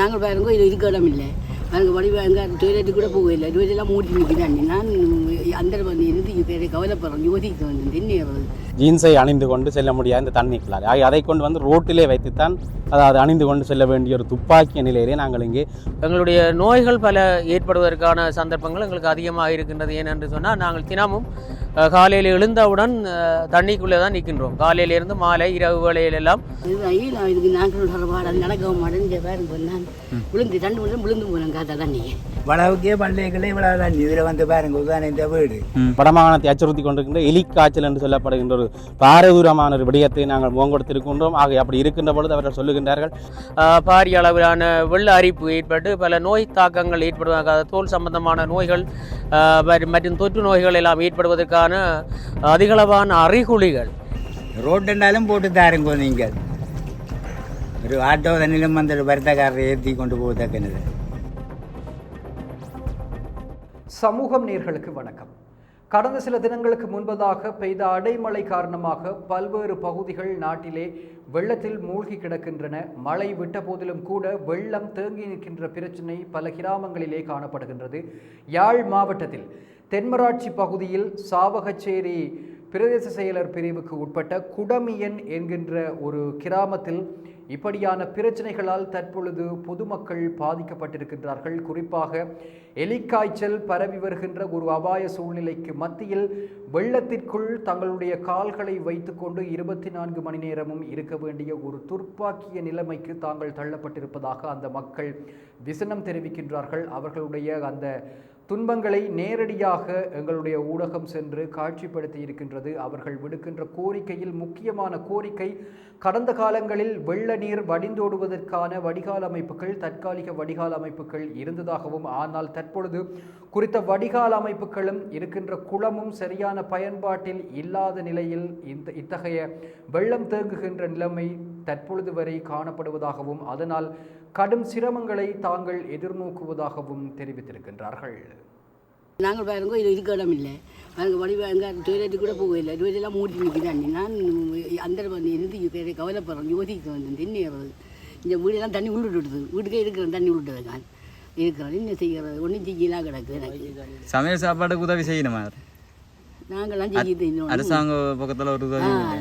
நாங்கள் பாருங்க இது இருக்க இடம் இல்லை. பாருங்க வடி எங்க டொய்லெட்டு கூட போகல டொய்லெட்லாம் மூடி நிற்கிறாங்க நான் அந்த வந்து இருந்து பேரை கவலைப்படுறேன். யோசிக்க வந்து என்ன ஜீன்ஸை அணிந்து கொண்டு செல்ல முடியாது. இந்த தண்ணிக்குள்ளால் ஆக அதை கொண்டு வந்து ரோட்டிலே வைத்துத்தான் அதாவது அணிந்து கொண்டு செல்ல வேண்டிய ஒரு துப்பாக்கிய நிலையிலே நாங்கள் இங்கே எங்களுடைய நோய்கள் பல ஏற்படுவதற்கான சந்தர்ப்பங்கள் எங்களுக்கு அதிகமாக இருக்கின்றது. ஏனென்று சொன்னால் நாங்கள் தினமும் காலையில் எழுந்தவுடன் தண்ணிக்குள்ளே தான் நிற்கின்றோம். காலையிலிருந்து மாலை இரவு நான் இதுக்கு அது நடக்கவும் மாட்டேன் இங்கே பாருங்க நான் விழுந்து ரெண்டு மணி நேரம் விழுந்து போனேன் காத்தா தண்ணி வளவுக்கே பள்ளிகளே இவ்வளவு தான். இதில் வந்து பாருங்க உதாரணம் இந்த வீடு. வடமாகாணத்தை அச்சுறுத்தி கொண்டிருக்கின்ற எலிக்காய்ச்சல் என்று சொல்லப்படுகின்ற ஒரு பாரதூரமான ஒரு விடயத்தை நாங்கள் முகங்கொடுத்திருக்கின்றோம். ஆக அப்படி இருக்கின்ற பொழுது அவர்கள் சொல்லுகின்றார்கள் பாரிய அளவிலான வெள்ள அரிப்பு ஏற்பட்டு பல நோய் தாக்கங்கள் ஏற்படுவதற்காக தோல் சம்பந்தமான நோய்கள் மற்றும் தொற்று நோய்கள் எல்லாம் ஏற்படுவதற்கான அதிகளவான அறிகுறிகள். ரோட்டுண்டாலும் போட்டு தாருங்க நீங்கள். ஒரு ஆட்டோ தண்ணிலும் வந்து ஒரு வருத்தக்காரரை ஏற்றி கொண்டு போவதற்கனது சமூகம் நேர்களுக்கு வணக்கம். கடந்த சில தினங்களுக்கு முன்பதாக பெய்த அடைமழை காரணமாக பல்வேறு பகுதிகள் நாட்டிலே வெள்ளத்தில் மூழ்கி கிடக்கின்றன. மழை விட்ட போதிலும் கூட வெள்ளம் தேங்கி நிற்கின்ற பிரச்சினை பல கிராமங்களிலே காணப்படுகின்றது. யாழ் மாவட்டத்தில் தென்மராட்சி பகுதியில் சாவகச்சேரி பிரதேச செயலர் பிரிவுக்கு உட்பட்ட குடமியன் என்கின்ற ஒரு கிராமத்தில் இப்படியான பிரச்சனைகளால் தற்பொழுது பொதுமக்கள் பாதிக்கப்பட்டிருக்கின்றார்கள். குறிப்பாக எலிக்காய்ச்சல் பரவி வருகின்ற ஒரு அபாய சூழ்நிலைக்கு மத்தியில் வெள்ளத்திற்குள் தங்களுடைய கால்களை வைத்துக்கொண்டு இருபத்தி நான்கு மணி நேரமும் இருக்க வேண்டிய ஒரு துர்ப்பாக்கிய நிலைமைக்கு தாங்கள் தள்ளப்பட்டிருப்பதாக அந்த மக்கள் விசனம் தெரிவிக்கின்றார்கள். அவர்களுடைய அந்த துன்பங்களை நேரடியாக எங்களுடைய ஊடகம் சென்று காட்சிப்படுத்தி இருக்கின்றது. அவர்கள் விடுக்கின்ற கோரிக்கையில் முக்கியமான கோரிக்கை கடந்த காலங்களில் வெள்ள நீர் வடிந்தோடுவதற்கான வடிகால் அமைப்புகள் தற்காலிக வடிகால் அமைப்புகள் இருந்ததாகவும் ஆனால் தற்பொழுது குறித்த வடிகால் அமைப்புகளும் இருக்கின்ற குளமும் சரியான பயன்பாட்டில் இல்லாத நிலையில் இந்த இத்தகைய வெள்ளம் தேங்குகின்ற நிலைமை தற்பொழுது வரை காணப்படுவதாகவும் அதனால் கடும் சிரமங்களை தாங்கள் எதிர்நோக்குவதாகவும் தெரிவித்திருக்கின்றார்கள். நாங்கள் பாருங்க இது இருக்க இடம் இல்லை பாருங்க வடி எங்க டொய்லெட்டு கூட போகல டொய்லெட்லாம் மூடி நிற்கிறாங்க நான் அந்த வந்து இருந்து கவலைப்படுறேன் யோசிக்க வந்து என்ன இந்த வீடெல்லாம் தண்ணி உள்ளிட்டு வீட்டுக்கே இருக்கிறேன் தண்ணி உள்ளிட்டு நான் இருக்கிறேன் என்ன செய்கிறது? ஒன்றும் செய்யலாம் கிடக்கு எனக்கு. சமையல் சாப்பாடுக்கு உதவி செய்யணுமா? நாங்களாம் செய்யுது இன்னொன்று அரசாங்க பக்கத்தில் ஒரு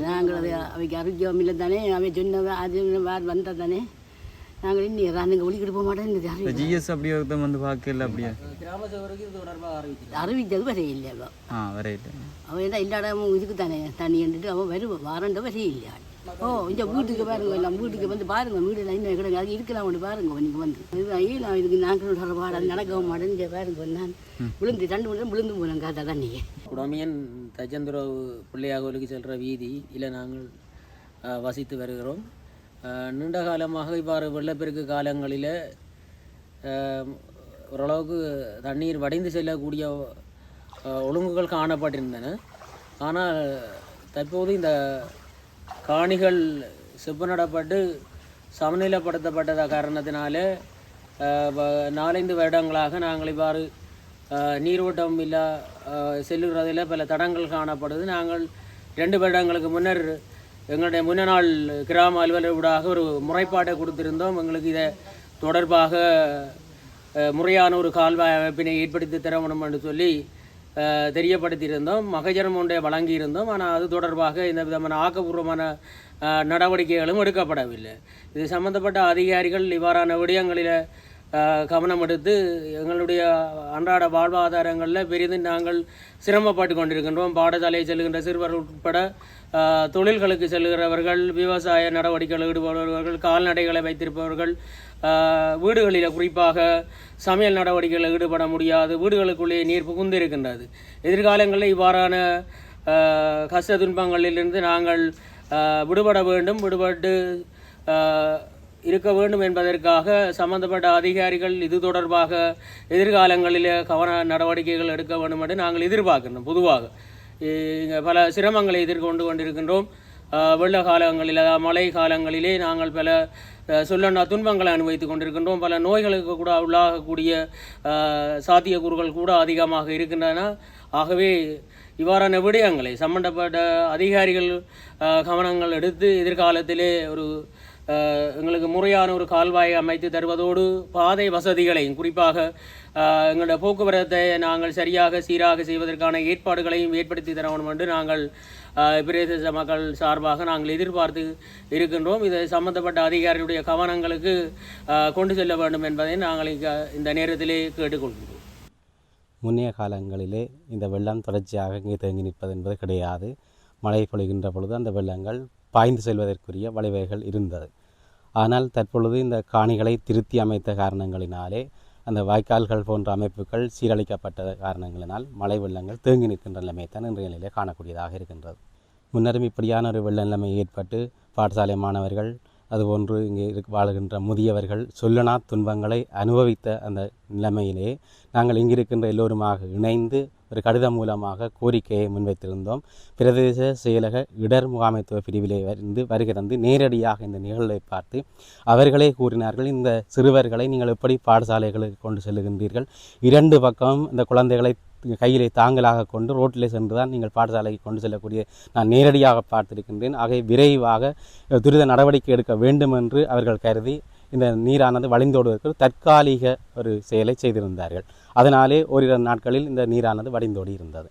நாங்கள் அதை அவைக்கு அறிவிக்கவும் இல்லை தானே அவை சொன்ன அது வேறு வந்தால் தானே? நாங்கள் இன்னும் நாங்கள் ஒழிக்கிட்டு போக மாட்டேன் ஜிஎஸ் அப்படியே ஒருத்தன் வந்து பார்க்கல அப்படியே? கிராம சபைக்கு இது தொடர்பாக அறிவிக்கிறார் அறிவித்தது வரைய இல்லை அவன் ஆ வரையிட்டு அவன் என்ன எல்லா இடமும் இதுக்கு தானே தண்ணி கண்டுட்டு அவன் வருவான் வாரண்ட வரைய இல்லையா ஓ இந்த வீட்டுக்கு பாருங்க எல்லாம் வீட்டுக்கு வந்து பாருங்க வீடு இன்னும் கிடக்கு அது இருக்கலாம் ஒன்று பாருங்க நீங்கள் வந்து. இது நான் இதுக்கு நாங்கள் தொடர்பாடு அது நடக்கவும் மாட்டேன் இங்கே பாருங்க நான் விழுந்து ரெண்டு மணி விழுந்து போனேன் காத்தா தண்ணியை. குடமியன் தஜந்துரவு பிள்ளையாகோலுக்கு செல்கிற வீதி இதில் நாங்கள் வசித்து வருகிறோம். நீண்ட காலமாக இவ்வாறு வெள்ளப்பெருக்கு காலங்களில் ஓரளவுக்கு தண்ணீர் வடிந்து செல்லக்கூடிய ஒழுங்குகள் காணப்பட்டிருந்தன. ஆனால் தற்போது இந்த காணிகள் செப்பனிடப்பட்டு சமநிலைப்படுத்தப்பட்டத காரணத்தினால நாலந்து நாலைந்து வருடங்களாக நாங்கள் இவ்வாறு நீரோட்டம் இல்லா செல்லுகிறதில் பல தடங்கள் காணப்படுது. நாங்கள் ரெண்டு வருடங்களுக்கு முன்னர் எங்களுடைய முன்னநாள் கிராம அலுவலர் ஊடாக ஒரு முறைப்பாட்டை கொடுத்திருந்தோம். எங்களுக்கு இதை தொடர்பாக முறையான ஒரு கால்வாய் அமைப்பினை ஏற்படுத்தி தர வேண்டும் என்று சொல்லி தெரியப்படுத்தியிருந்தோம். மகஜனம் ஒன்றை வழங்கியிருந்தோம். ஆனால் அது தொடர்பாக இந்த விதமான ஆக்கப்பூர்வமான நடவடிக்கைகளும் எடுக்கப்படவில்லை. இது சம்பந்தப்பட்ட அதிகாரிகள் இவ்வாறான விடயங்களில் கவனம் எடுத்து எங்களுடைய அன்றாட வாழ்வாதாரங்களில் பெரிதும் நாங்கள் சிரமப்பட்டு கொண்டிருக்கின்றோம். பாடசாலை செல்கின்ற சிறுவர்கள் உட்பட தொழில்களுக்கு செல்கிறவர்கள் விவசாய நடவடிக்கைகளில் ஈடுபடுபவர்கள் கால்நடைகளை வைத்திருப்பவர்கள் வீடுகளில் குறிப்பாக சமையல் நடவடிக்கைகளில் ஈடுபட முடியாது. வீடுகளுக்குள்ளே நீர் புகுந்திருக்கின்றது. எதிர்காலங்களில் இவ்வாறான கஷ்ட துன்பங்களிலிருந்து நாங்கள் விடுபட வேண்டும். விடுபட்டு இருக்க வேண்டும் என்பதற்காக சம்பந்தப்பட்ட அதிகாரிகள் இது தொடர்பாக எதிர்காலங்களில் கவன நடவடிக்கைகள் எடுக்க வேண்டும் என்று நாங்கள் எதிர்பார்க்கின்றோம் பொதுவாக. இங்கே பல சிரமங்களை எதிர்கொண்டு கொண்டிருக்கின்றோம். வெள்ள காலங்களில் அதாவது மழை காலங்களிலே நாங்கள் பல அஹ், சொல்லண்ணா துன்பங்களை அனுபவித்துக் கொண்டிருக்கின்றோம். பல நோய்களுக்கு கூட உள்ளாகக்கூடிய சாத்தியக்கூறுகள் கூட அதிகமாக இருக்கின்றன. ஆகவே இவ்வாறான விடயங்களை சம்பந்தப்பட்ட அதிகாரிகள் கவனங்கள் எடுத்து எதிர்காலத்திலே ஒரு எங்களுக்கு முறையான ஒரு கால்வாயை அமைத்து தருவதோடு பாதை வசதிகளையும் குறிப்பாக எங்களோட எங்களுடைய போக்குவரத்தை நாங்கள் சரியாக சீராக செய்வதற்கான ஏற்பாடுகளையும் ஏற்படுத்தி தர வேண்டும் என்று நாங்கள் பிரதேச மக்கள் சார்பாக நாங்கள் எதிர்பார்த்து இருக்கின்றோம். இது சம்பந்தப்பட்ட அதிகாரியுடைய கவனங்களுக்கு கொண்டு செல்ல வேண்டும் என்பதை நாங்கள் இந்த நேரத்திலே கேட்டுக்கொள்கிறோம் முன்னைய காலங்களிலே இந்த வெள்ளம் தொடர்ச்சியாக இங்கே தேங்கி நிற்பது என்பது கிடையாது. மழை பொழிகின்ற பொழுது அந்த வெள்ளங்கள் பாய்ந்து செல்வதற்குரிய வழிவகைகள் இருந்தது. ஆனால் தற்பொழுது இந்த காணிகளை திருத்தி அமைத்த காரணங்களினாலே அந்த வாய்க்கால்கள் போன்ற அமைப்புகள் சீரழிக்கப்பட்ட காரணங்களினால் மழை வெள்ளங்கள் தேங்கி நிற்கின்ற நிலைமை தான் இன்றைய நிலையிலே காணக்கூடியதாக இருக்கின்றது. முன்னரும் இப்படியான ஒரு வெள்ள நிலைமை ஏற்பட்டு பாடசாலை மாணவர்கள் அதுபோன்று இங்கே இருக்க வாழுகின்ற முதியவர்கள் சொல்லனா துன்பங்களை அனுபவித்த அந்த நிலைமையிலே நாங்கள் இங்கிருக்கின்ற எல்லோருமாக இணைந்து ஒரு கடிதம் மூலமாக கோரிக்கையை முன்வைத்திருந்தோம். பிரதேச செயலக இடர் முகாமைத்துவ பிரிவிலே இருந்து வருகை தந்து நேரடியாக இந்த நிகழ்வை பார்த்து அவர்களே கூறினார்கள் இந்த சிறுவர்களை நீங்கள் எப்படி பாடசாலைகளுக்கு கொண்டு செல்லுகின்றீர்கள்? இரண்டு பக்கம் இந்த குழந்தைகளை கையிலே தாங்களாக கொண்டு ரோட்டிலே சென்று தான் நீங்கள் பாடசாலைக்கு கொண்டு செல்லக்கூடிய நான் நேரடியாக பார்த்திருக்கின்றேன். ஆகவே விரைவாக துரித நடவடிக்கை எடுக்க வேண்டும் என்று அவர்கள் கருதி இந்த நீரானது வழிந்தோடுவதற்கு தற்காலிக ஒரு செயலை செய்திருந்தார்கள். அதனாலே ஓரிரு நாட்களில் இந்த நீரானது வடிந்தோடி இருந்தது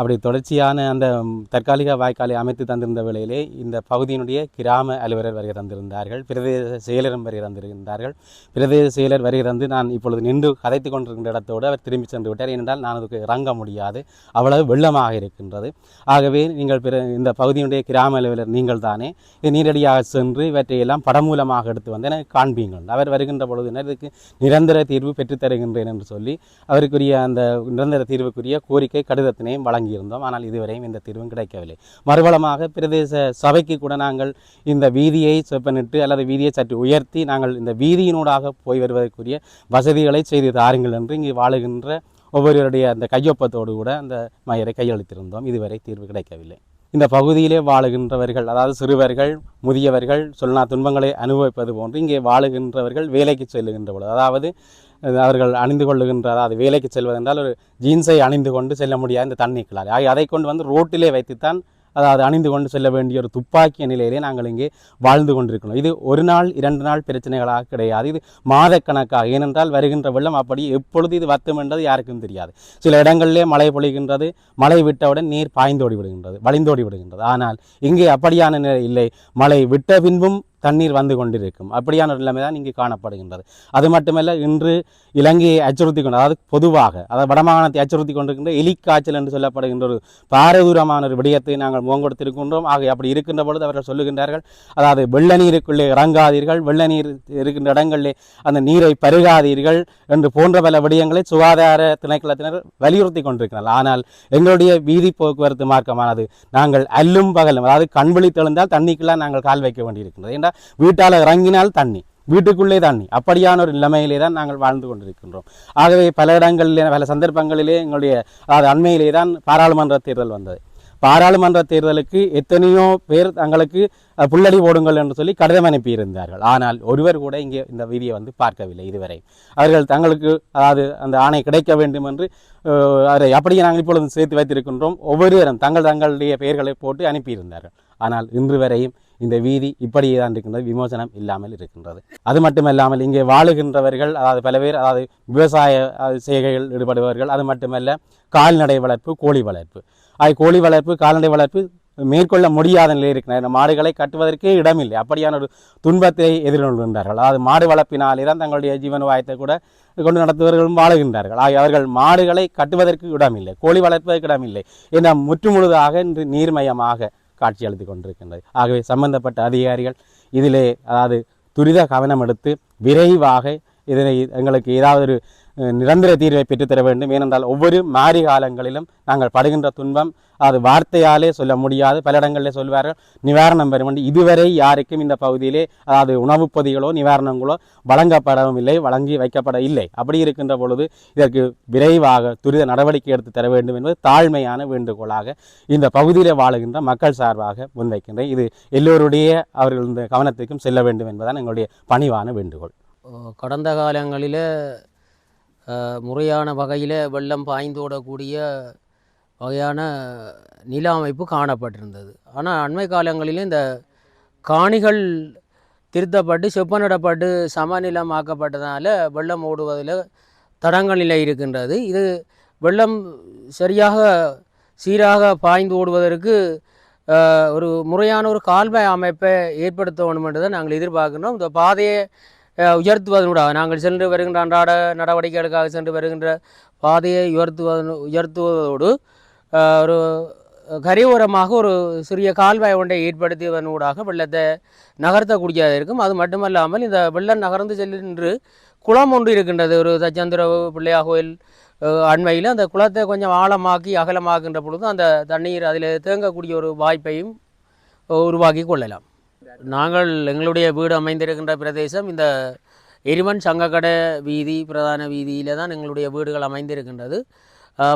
அப்படி தொடர்ச்சியான அந்த தற்காலிக வாய்க்காலை அமைத்து தந்திருந்த வேளையிலே இந்த பகுதியினுடைய கிராம அலுவலர் வருகை தந்திருந்தார்கள். பிரதேச செயலரும் வருகை தந்திருந்தார்கள். பிரதேச செயலர் வருகை தந்து நான் இப்பொழுது நின்று கதைத்து கொண்டிருக்கின்ற இடத்தோடு அவர் திரும்பி சென்று விட்டார். ஏனென்றால் நான் அதுக்கு இறங்க முடியாது. அவ்வளவு வெள்ளமாக இருக்கின்றது. ஆகவே நீங்கள் பிற இந்த பகுதியினுடைய கிராம அலுவலர் நீங்கள் தானே. இது நேரடியாக சென்று இவற்றையெல்லாம் படம் மூலமாக எடுத்து வந்து எனக்கு காண்பீங்கள். அவர் வருகின்ற பொழுதினர் இதுக்கு நிரந்தர தீர்வு பெற்றுத் தருகின்றேன் என்று சொல்லி அவருக்குரிய அந்த நிரந்தர தீர்வுக்குரிய கோரிக்கை கடிதத்தினையும் வாங்கியிருந்தோம். ஆனால் இதுவரையும் இந்த தீர்வும் கிடைக்கவில்லை. மறுபலமாக பிரதேச சபைக்கு கூட நாங்கள் இந்த வீதியை செப்பனிட்டு அல்லது வீதியை சற்று உயர்த்தி நாங்கள் இந்த வீதியினூடாக போய் வருவதற்குரிய வசதிகளை செய்து தாருங்கள் என்று இங்கே வாழுகின்ற ஒவ்வொருவருடைய அந்த கையொப்பத்தோடு கூட அந்த மயரை கையளித்திருந்தோம். இதுவரை தீர்வு கிடைக்கவில்லை. இந்த பகுதியிலே வாழுகின்றவர்கள் அதாவது சிறுவர்கள் முதியவர்கள் சொல்லா துன்பங்களை அனுபவிப்பது போன்று இங்கே வாழுகின்றவர்கள் வேலைக்கு செல்லுகின்ற பொழுது அதாவது அவர்கள் அணிந்து கொள்ளுகின்ற அதாவது வேலைக்கு செல்வதென்றால் ஒரு ஜீன்ஸை அணிந்து கொண்டு செல்ல முடியாது இந்த தண்ணீர்களால் ஆகி அதை கொண்டு வந்து ரோட்டிலே வைத்துத்தான் அதாவது அணிந்து கொண்டு செல்ல வேண்டிய ஒரு துப்பாக்கிய நிலையிலே நாங்கள் இங்கே வாழ்ந்து கொண்டிருக்கிறோம். இது ஒரு நாள் இரண்டு நாள் பிரச்சனைகளாக கிடையாது. இது மாதக்கணக்காக. ஏனென்றால் வருகின்ற வெள்ளம் அப்படி எப்பொழுது இது வத்தும் என்றது யாருக்கும் தெரியாது. சில இடங்களிலே மழை பொழிகின்றது. மழை விட்டவுடன் நீர் பாய்ந்தோடி விடுகின்றது வழிந்தோடி விடுகின்றது ஆனால் இங்கே அப்படியான நிலை இல்லை. மழை விட்ட பின்பும் தண்ணீர் வந்து கொண்டிருக்கும். அப்படியான ஒரு நிலைமை தான் இங்கு காணப்படுகின்றது. அது மட்டுமல்ல இன்று இலங்கையை அச்சுறுத்தி கொண்டு அதாவது பொதுவாக அதாவது வடமாகாணத்தை அச்சுறுத்தி கொண்டிருக்கின்ற எலிக்காய்ச்சல் என்று சொல்லப்படுகின்ற ஒரு பாரதூரமான ஒரு விடயத்தை நாங்கள் முகங்கொடுத்திருக்கின்றோம். ஆக அப்படி இருக்கின்ற பொழுது அவர்கள் சொல்லுகின்றார்கள் அதாவது வெள்ள நீருக்குள்ளே இறங்காதீர்கள் வெள்ள நீர் இருக்கின்ற இடங்களிலே அந்த நீரை பருகாதீர்கள் என்று போன்ற பல விடயங்களை சுகாதார திணைக்களத்தினர் வலியுறுத்தி கொண்டிருக்கிறார்கள். ஆனால் எங்களுடைய வீதி போக்குவரத்து மார்க்கமானது நாங்கள் அல்லும் பகலும் அதாவது கண் விழி தெளிந்தால் தண்ணிக்கெல்லாம் நாங்கள் கால் வைக்க வேண்டியிருக்கின்றது. ஏன்டா வீட்டால் இறங்கினால் தண்ணி வீட்டுக்குள்ளே தண்ணி. அப்படியான ஒரு நிலைமையிலே தான் நாங்கள் வாழ்ந்து கொண்டிருக்கின்றோம். ஆகவே பல இடங்களிலே பல சந்தர்ப்பங்களிலே எங்களுடைய அதாவது அண்மையிலே தான் பாராளுமன்ற தேர்தல் வந்தது. பாராளுமன்ற தேர்தலுக்கு எத்தனையோ பேர் தங்களுக்கு புள்ளடி போடுங்கள் என்று சொல்லி கடிதம் அனுப்பியிருந்தார்கள். ஆனால் ஒருவர் கூட இங்கே இந்த வீதியை வந்து பார்க்கவில்லை இதுவரை. அவர்கள் தங்களுக்கு அதாவது அந்த ஆணை கிடைக்க வேண்டும் என்று அதை அப்படியே நாங்கள் இப்பொழுது சேர்த்து வைத்திருக்கின்றோம். ஒவ்வொருவரும் தங்கள் தங்களுடைய பெயர்களை போட்டு அனுப்பியிருந்தார்கள். ஆனால் இன்று வரையும் இந்த வீதி இப்படியே தான் இருக்கின்றது விமோசனம் இல்லாமல் இருக்கின்றது. அது மட்டுமல்லாமல் இங்கே வாழுகின்றவர்கள் அதாவது பல பேர் அதாவது விவசாய செய்கைகள் ஈடுபடுபவர்கள் அது மட்டுமல்ல கால்நடை வளர்ப்பு கோழி வளர்ப்பு. அது கோழி வளர்ப்பு கால்நடை வளர்ப்பு மேற்கொள்ள முடியாத நிலையில் இருக்கின்றன. இந்த மாடுகளை கட்டுவதற்கே இடமில்லை. அப்படியான ஒரு துன்பத்தை எதிர்கொள்கின்றார்கள். அதாவது மாடு வளர்ப்பினாலே தான் தங்களுடைய ஜீவனோபாயத்தை கூட கொண்டு நடத்துபவர்களும் வாழுகின்றார்கள். ஆகிய அவர்கள் மாடுகளை கட்டுவதற்கு இடமில்லை கோழி வளர்ப்பதற்கு இடமில்லை. என முற்றுமுழுதாக இன்று நீர்மயமாக காட்சியளித்து கொண்டிருக்கின்றது. ஆகவே சம்பந்தப்பட்ட அதிகாரிகள் இதிலே அதாவது துரித கவனம் எடுத்து விரைவாக இதனை எங்களுக்கு ஏதாவது ஒரு நிரந்தர தீர்வை பெற்றுத்தர வேண்டும். ஏனென்றால் ஒவ்வொரு மாறி காலங்களிலும் நாங்கள் படுகின்ற துன்பம் அது வார்த்தையாலே சொல்ல முடியாது. பல இடங்களிலே சொல்வார்கள் நிவாரணம் பெற வேண்டும் இதுவரை யாருக்கும் இந்த பகுதியிலே அதாவது உணவுப் பொதிகளோ நிவாரணங்களோ வழங்கப்படவும் இல்லை வழங்கி வைக்கப்பட இல்லை அப்படி இருக்கின்ற பொழுது இதற்கு விரைவாக துரித நடவடிக்கை எடுத்து தர வேண்டும் என்பது தாழ்மையான வேண்டுகோளாக இந்த பகுதியிலே வாழுகின்ற மக்கள் சார்பாக முன்வைக்கின்றேன். இது எல்லோருடைய அவர்கள் இந்த கவனத்துக்கும் செல்ல வேண்டும் என்பதுதான் எங்களுடைய பணிவான வேண்டுகோள். கடந்த காலங்களில் முறையான வகையில் வெள்ளம் பாய்ந்தோடக்கூடிய வகையான நில அமைப்பு காணப்பட்டிருந்தது. ஆனால் அண்மை காலங்களிலும் இந்த காணிகள் திருத்தப்பட்டு செப்பனிடப்பட்டு சமநிலமாக்கப்பட்டதால் வெள்ளம் ஓடுவதில் தடங்கள் நிலை இருக்கின்றது. இது வெள்ளம் சரியாக சீராக பாய்ந்து ஓடுவதற்கு ஒரு முறையான ஒரு கால்வாய் அமைப்பை ஏற்படுத்த வேண்டும் என்றதை நாங்கள் எதிர்பார்க்கின்றோம். இந்த பாதையை உயர்த்துவதனூடாக நாங்கள் சென்று வருகின்ற அன்றாட நடவடிக்கைகளுக்காக சென்று வருகின்ற பாதையை உயர்த்துவதன் உயர்த்துவதோடு ஒரு கரையோரமாக ஒரு சிறிய கால்வாய் ஒன்றை ஏற்படுத்தியதனூடாக வெள்ளத்தை நகர்த்தக்கூடியதாக இருக்கும். அது மட்டுமல்லாமல் இந்த வெள்ளம் நகர்ந்து செல்கின்ற குளம் ஒன்று இருக்கின்றது. ஒரு தச்சந்திரவு பிள்ளையா கோயில் அண்மையில் அந்த குளத்தை கொஞ்சம் ஆழமாக்கி அகலமாக்கின்ற பொழுது அந்த தண்ணீர் அதில் தேங்கக்கூடிய ஒரு வாய்ப்பையும் உருவாக்கி கொள்ளலாம். நாங்கள் எங்களுடைய வீடு அமைந்திருக்கின்ற பிரதேசம் இந்த எரிமன் சங்கக்கடை வீதி பிரதான வீதியில் தான் எங்களுடைய வீடுகள் அமைந்திருக்கின்றது.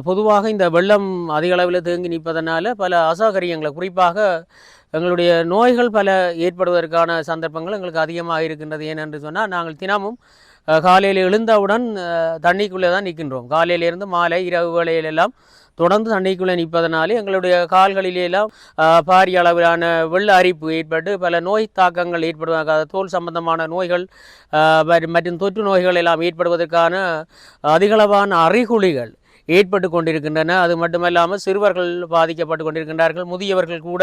பொதுவாக இந்த வெள்ளம் அதிக அளவில் தேங்கி நிற்பதனால பல அசௌகரியங்களை குறிப்பாக எங்களுடைய நோய்கள் பல ஏற்படுவதற்கான சந்தர்ப்பங்கள் எங்களுக்கு அதிகமாக இருக்கின்றது. ஏனென்று சொன்னால் நாங்கள் தினமும் காலையில் எழுந்தவுடன் தண்ணிக்குள்ளே தான் நிற்கின்றோம். காலையிலேருந்து மாலை இரவு வேளையிலெல்லாம் தொடர்ந்து தண்ணிக்குள்ளே நிற்பதனாலே எங்களுடைய கால்களிலெல்லாம் பாரிய அளவிலான வெள்ள அரிப்பு ஏற்பட்டு பல நோய் தாக்கங்கள் ஏற்படுவதற்காக தோல் சம்பந்தமான நோய்கள் மற்றும் தொற்று நோய்கள் எல்லாம் ஏற்படுவதற்கான அதிகளவான அறிகுறிகள் ஏற்பட்டு கொண்டிருக்கின்றன அது மட்டுமல்லாமல் சிறுவர்கள் பாதிக்கப்பட்டு கொண்டிருக்கின்றார்கள் முதியவர்கள் கூட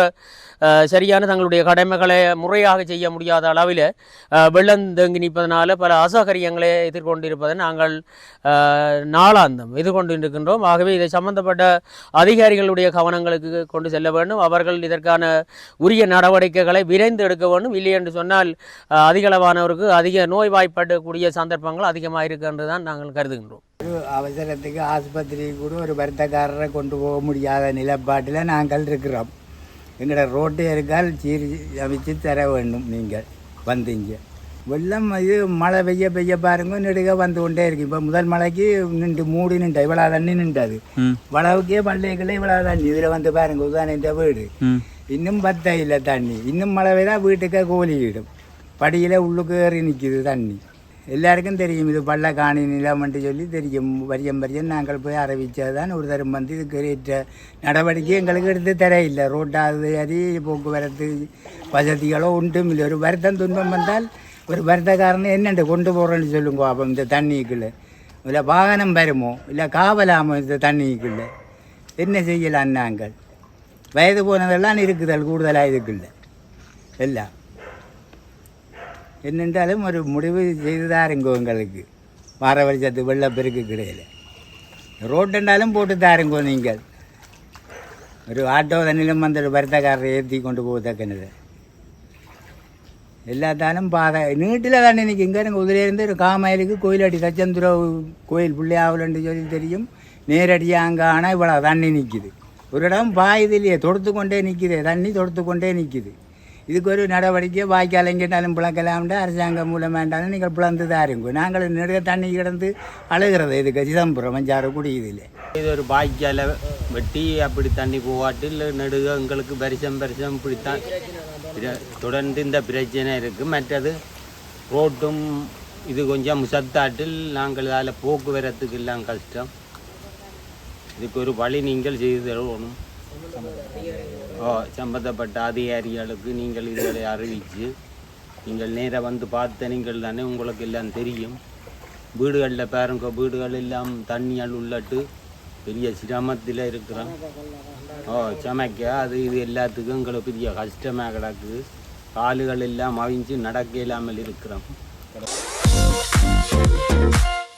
சரியான தங்களுடைய கடமைகளை முறையாக செய்ய முடியாத அளவில் வெள்ளம் தேங்கி நிற்பதனால பல அசௌகரியங்களை எதிர்கொண்டிருப்பதை நாங்கள் நாளாந்தம் எதிர்கொண்டிருக்கின்றோம். ஆகவே இதை சம்பந்தப்பட்ட அதிகாரிகளுடைய கவனங்களுக்கு கொண்டு செல்ல வேண்டும். அவர்கள் இதற்கான உரிய நடவடிக்கைகளை விரைந்து எடுக்க வேண்டும். இல்லை என்று சொன்னால் அதிகளவானவருக்கு அதிக நோய்வாய்ப்படக்கூடிய சந்தர்ப்பங்கள் அதிகமாக இருக்கு என்று தான் நாங்கள் கருதுகின்றோம். ஒரு அவசரத்துக்கு ஆஸ்பத்திரிக்கு கூட ஒரு வருத்தக்காரரை கொண்டு போக முடியாத நிலப்பாட்டில் நாங்கள் இருக்கிறோம். எங்களோட ரோட்டு இருக்கால் சீர் அமைச்சு தர வேண்டும் நீங்கள் வந்தீங்க. வெள்ளம் இது மழை பெய்ய பெய்ய பாருங்க நெடுக வந்து கொண்டே இருக்கு. இப்போ முதல் மழைக்கு நின்று மூடி நின்ற இவ்வளோ தண்ணி நின்றது. வளவுக்கே பள்ளிகளே இவ்வளோ தண்ணி. இதில் வந்து பாருங்க உதாரணம் இந்த வீடு. இன்னும் பத்த இல்லை தண்ணி. இன்னும் மழை பெய்தா வீட்டுக்கே கோலியிடும் படியில் உள்ளுக்கு ஏறி நிற்கிது தண்ணி. எல்லாருக்கும் தெரியும். இது பள்ளக்காணி காணி நிலம்ன்ட்டு சொல்லி தெரியும். வரியம் வரியம். நாங்கள் போய் அறிவித்தது தான் ஒரு தரம் வந்து இதுக்கு ஏற்ற நடவடிக்கை எங்களுக்கு எடுத்து தர இல்லை ரோட்டாவது சரி போக்குவரத்து வசதிகளோ ஒன்றும் இல்லை. ஒரு வருத்தம் துன்பம் வந்தால் ஒரு வருத்தக்காரன் என்னென்று கொண்டு போகிறேன்னு சொல்லுங்க அப்போ இந்த தண்ணிக்குள்ளே. இல்லை வாகனம் வருமோ? இல்லை காவலாமோ இந்த தண்ணிக்குள்ளே? என்ன செய்யலாம் நாங்கள்? வயது போனதெல்லாம் இருக்குதல் கூடுதலாக இதுக்குள்ள. எல்லாம். என்னென்றாலும் ஒரு முடிவு செய்து தாருங்க உங்களுக்கு வார வருஷத்து வெள்ளப்பெருக்கு கிடையாது ரோட்டென்றாலும் போட்டு தாருங்கோ நீங்கள். ஒரு ஆட்டோ தண்ணிலும் அந்த வருத்தக்காரரை ஏற்றி கொண்டு போகத்தக்கனது. எல்லாத்தாலும் பாதை நீட்டில் தானே இன்றைக்கி இங்கே இருங்க உதிரியிருந்து ஒரு காமாயிலுக்கு கோயிலாட்டி தச்சந்துரவு கோயில் பிள்ளையாவலன்னு சொல்லி தெரியும். நேரடியாக அங்கே ஆனால் இவ்வளோ தண்ணி நிற்கிது ஒரு இடம் பாயுது இல்லையே தொடுத்து கொண்டே நிற்கிது தண்ணி தொடுத்து கொண்டே நிற்கிது இதுக்கு ஒரு நடவடிக்கை வாய்க்கால் எங்கிட்டாலும் பிளக்கலாம்ட்டு அரசாங்கம் மூலம் வேண்டாலும் நீங்கள் பிளந்து தாருங்க. நாங்கள் நெடுக தண்ணி கிடந்து அழுகிறது இதுக்கு சிதம்பரம் அஞ்சாறு குடியுதில்லை இது ஒரு வாய்க்கால வெட்டி அப்படி தண்ணி போவாட்டில் நெடுக எங்களுக்கு பரிசம் பரிசம் இப்படித்தான். தொடர்ந்து இந்த பிரச்சனை இருக்குது மற்றது ரோட்டும் இது கொஞ்சம் முசத்தாட்டில் நாங்கள் அதில் போக்குவரத்துக்கு எல்லாம் கஷ்டம். இதுக்கு ஒரு வழி நீங்கள் செய்து தருவணும் சம்பந்தப்பட்ட அதிகாரிகளுக்கு நீங்கள் இதுகளை அறிவித்து நீங்கள் நேராக வந்து பார்த்த நீங்கள் தானே உங்களுக்கு எல்லாம் தெரியும். வீடுகளில் பாருங்க வீடுகள் எல்லாம் தண்ணியால் உள்ளட்டு பெரிய சிரமத்தில் இருக்கிறோம் ஓ சமைக்க அது இது எல்லாத்துக்கும் எங்களுக்கு பெரிய கஷ்டமாக கிடக்குது காலுகள் எல்லாம் அவிஞ்சு நடக்க இல்லாமல் இருக்கிறோம்